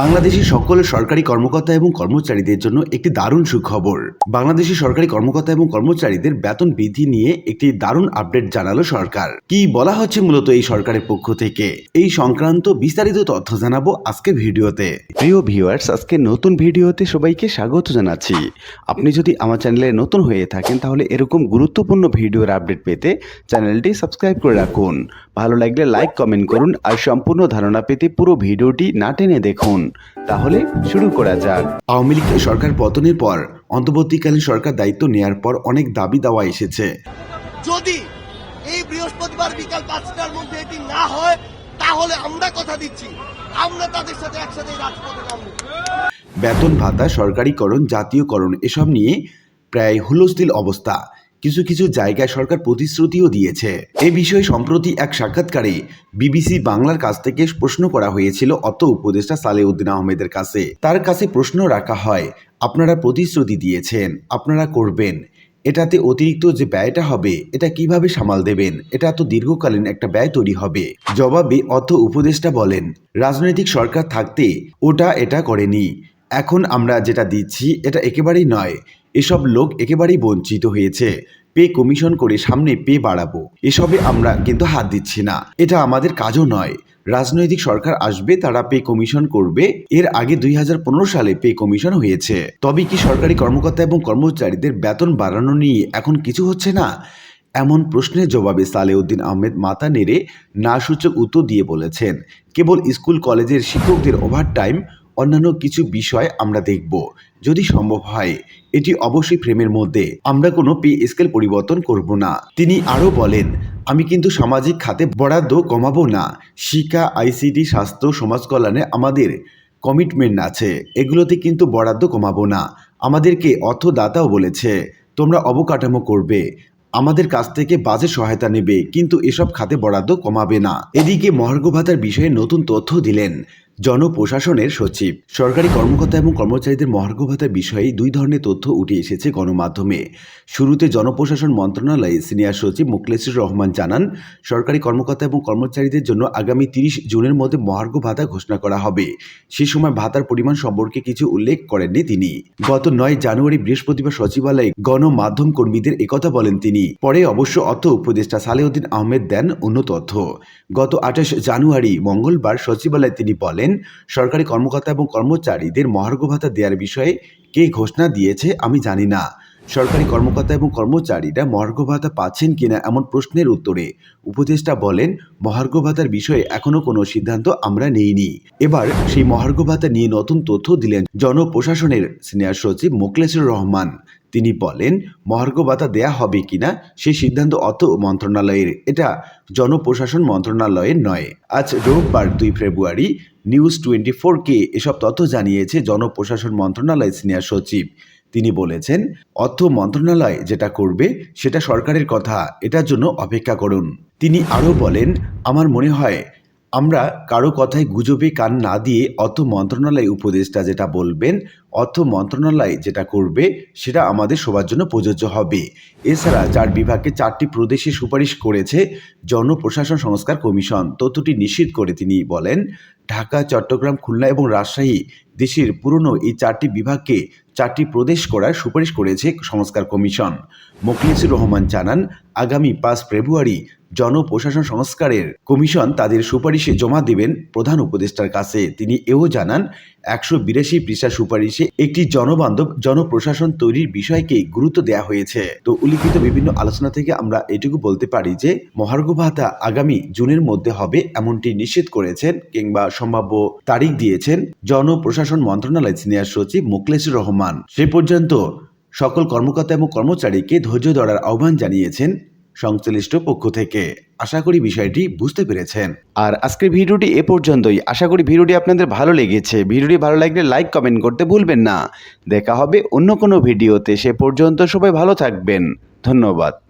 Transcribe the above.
বাংলাদেশের সকল সরকারি কর্মকর্তা এবং কর্মচারীদের জন্য একটি দারুণ সুখবর। বাংলাদেশের সরকারি কর্মকর্তা এবং কর্মচারীদের বেতন বৃদ্ধি নিয়ে একটি দারুণ আপডেট জানালো সরকার। কি বলা হচ্ছে মূলত এই সরকারের পক্ষ থেকে? এই সংক্রান্ত বিস্তারিত তথ্য জানাব আজকে ভিডিওতে। প্রিয় ভিউয়ার্স, আজকে নতুন ভিডিওতে সবাইকে স্বাগত জানাচ্ছি। আপনি যদি আমার চ্যানেলে নতুন হয়ে থাকেন, তাহলে এরকম গুরুত্বপূর্ণ ভিডিওর আপডেট পেতে চ্যানেলটি সাবস্ক্রাইব করে রাখুন। ভালো লাগলে লাইক, কমেন্ট করুন আর সম্পূর্ণ ধারণা পেতে পুরো ভিডিওটি না টেনে দেখুন। তাহলে শুরু করা যাক। আওয়ামী লীগের সরকার পতনের পর অন্তর্বর্তীকালীন সরকার দায়িত্ব নেয়ার পর অনেক দাবি দাওয়া এসেছে। যদি এই বৃহস্পতিবার বিকাল পাঁচটার মধ্যে এটি না হয় তাহলে আমরা কথা দিচ্ছি। আমরা তাদের সাথে একসাথে রাজপথে নামবো। বেতন ভাতা সরকারিকরণ জাতীয়করণ এসব নিয়ে প্রায় হুলস্থিল অবস্থা। কিছু কিছু জায়গায় সরকার প্রতিশ্রুতিও দিয়েছে। এ বিষয়ে সম্প্রতি এক সাক্ষাৎকারে বিবিসি বাংলার কাছ থেকে প্রশ্ন করা হয়েছিল অত উপদেষ্টা সালেউদ্দিন আহমেদের কাছে। তার কাছে প্রশ্ন রাখা হয়, আপনারা প্রতিশ্রুতি দিয়েছেন, আপনারা করবেন। এটাতে অতিরিক্ত যে ব্যয়টা হবে, এটা কীভাবে সামাল দেবেন? এটা তো দীর্ঘকালীন একটা ব্যয় তৈরি হবে। জবাবে অর্থ উপদেষ্টা বলেন, রাজনৈতিক সরকার থাকতে ওটা এটা করেনি। এখন আমরা যেটা দিচ্ছি, এটা একেবারেই নয়। এসব লোক একেবারেই বঞ্চিত হয়েছে। পে কমিশন করে সামনে পে বাড়াবো। এসবে আমরা কিন্তু হাত দিচ্ছি না। এটা আমাদের কাজও নয়। রাজনৈতিক সরকার আসবে, তারা পে কমিশন করবে। এর আগে দুই হাজার পনেরো সালে পে কমিশন হয়েছে। তবে কি সরকারি কর্মকর্তা এবং কর্মচারীদের বেতন বাড়ানো নিয়ে এখন কিছু হচ্ছে না? এমন প্রশ্নের জবাবে সালেউদ্দিন আহমেদ মাথা নেড়ে না সূচক উত্তর দিয়ে বলেছেন, কেবল স্কুল, কলেজের শিক্ষকদের ওভারটাইম অন্যান্য কিছু বিষয় আমরা দেখব। যদি সম্ভব হয়, এটি অবশ্যই ফ্রেমের মধ্যে। আমরা কোনো পে স্কেল পরিবর্তন করব না। তিনি আরও বলেন, আমি কিন্তু সামাজিক খাতে বরাদ্দ কমাবো না। শিক্ষা আইসিটি স্বাস্থ্য, সমাজ কল্যাণে আমাদের কমিটমেন্ট আছে। এগুলোতে কিন্তু বরাদ্দ কমাবো না। আমাদেরকে অর্থদাতাও বলেছে, তোমরা অবকাঠামো করবে। আমাদের কাছ থেকে বাজে সহায়তা নেবে। কিন্তু এসব খাতে বরাদ্দ কমাবে না। এদিকে মহার্ঘ ভাতার বিষয়ে নতুন তথ্য দিলেন জনপ্রশাসনের সচিব। সরকারি কর্মকর্তা এবং কর্মচারীদের মহার্ঘ ভাতার বিষয়ে দুই ধরনের তথ্য উঠে এসেছে গণমাধ্যমে। শুরুতে জনপ্রশাসন মন্ত্রণালয়ে সিনিয়র সচিব মুখলেসুর রহমান জানান, সরকারি কর্মকর্তা এবং কর্মচারীদের জন্য আগামী তিরিশ জুনের মধ্যে মহার্ঘ ভাতা ঘোষণা করা হবে। সে সময় ভাতার পরিমাণ সম্পর্কে কিছু উল্লেখ করেননি তিনি। গত নয় জানুয়ারি বৃহস্পতিবার সচিবালয়ে গণমাধ্যম কর্মীদের একথা বলেন তিনি। পরে অবশ্য অর্থ উপদেষ্টা সালেউদ্দিন আহমেদ দেন অন্য তথ্য। গত আঠাশ জানুয়ারি মঙ্গলবার সচিবালয়ে তিনি বলেন সরকারি কর্মকর্তা এবং কর্মচারীদের মহার্ঘ ভাতা দেওয়ার বিষয়ে কে ঘোষণা দিয়েছে আমি জানি না। সরকারি কর্মকর্তা এবং কর্মচারীরা মহার্ঘ ভাতা পাচ্ছেন কিনা এমন প্রশ্নের উত্তরে উপদেষ্টা বলেন মহার্ঘ ভাতার বিষয়ে এখনও কোনো সিদ্ধান্ত আমরা নেইনি। এবার সেই মহার্ঘ ভাতা নিয়ে নতুন তথ্য দিলেন জনপ্রশাসনের সিনিয়র সচিব মোকলেসুর রহমান। তিনি বলেন মহার্ঘ ভাতা দেয়া হবে কিনা সেই সিদ্ধান্ত অর্থ মন্ত্রণালয়ের, এটা জনপ্রশাসন মন্ত্রণালয়ের নয়। আজ রোববার দুই ফেব্রুয়ারি, নিউজ টোয়েন্টি ফোরকে এসব তথ্য জানিয়েছে জনপ্রশাসন মন্ত্রণালয়ের সিনিয়র সচিব। তিনি বলেছেন, অর্থ মন্ত্রণালয় যেটা করবে সেটা সরকারের কথা, এটার জন্য অপেক্ষা করুন। তিনি আরও বলেন, আমার মনে হয় আমরা কারও কথায় গুজবে কান না দিয়ে অর্থ মন্ত্রণালয় উপদেষ্টা যেটা বলবেন, অর্থ মন্ত্রণালয় যেটা করবে সেটা আমাদের সবার জন্য প্রযোজ্য হবে। এছাড়া চার বিভাগকে চারটি প্রদেশে সুপারিশ করেছে জনপ্রশাসন সংস্কার কমিশন। তথ্যটি নিশ্চিত করে তিনি বলেন, ঢাকা, চট্টগ্রাম, খুলনা এবং রাজশাহী দেশের পুরনো এই চারটি বিভাগকে চারটি প্রদেশ করার সুপারিশ করেছে সংস্কার কমিশন। মোখলেসুর রহমান জানান, আগামী পাঁচ ফেব্রুয়ারি জনপ্রশাসন সংস্কারের কমিশন তাদের সুপারিশে জমা দেবেন প্রধান উপদেষ্টার কাছে। তিনি এও জানান, একশো বিরাশি পৃষ্ঠা সুপারিশে একটি জনবান্ধব জনপ্রশাসন তৈরির বিষয়কে গুরুত্ব দেওয়া হয়েছে। তো উল্লিখিত বিভিন্ন আলোচনা থেকে আমরা এটুকু বলতে পারি যে, মহার্ঘ ভাতা আগামী জুনের মধ্যে হবে এমনটি নিশ্চিত করেছেন কিংবা সম্ভাব্য তারিখ দিয়েছেন জনপ্রশাসন মন্ত্রণালয় সিনিয়র সচিব মুখলেসুর রহমান। সে পর্যন্ত সকল কর্মকর্তা এবং কর্মচারীকে ধৈর্য ধরার আহ্বান জানিয়েছেন সংশ্লিষ্ট পক্ষ থেকে। আশা করি বিষয়টি বুঝতে পেরেছেন। আর আজকের ভিডিওটি এ পর্যন্তই। আশা করি ভিডিওটি আপনাদের ভালো লেগেছে। ভিডিওটি ভালো লাগলে লাইক, কমেন্ট করতে ভুলবেন না। দেখা হবে অন্য কোনো ভিডিওতে। সে পর্যন্ত সবাই ভালো থাকবেন। ধন্যবাদ।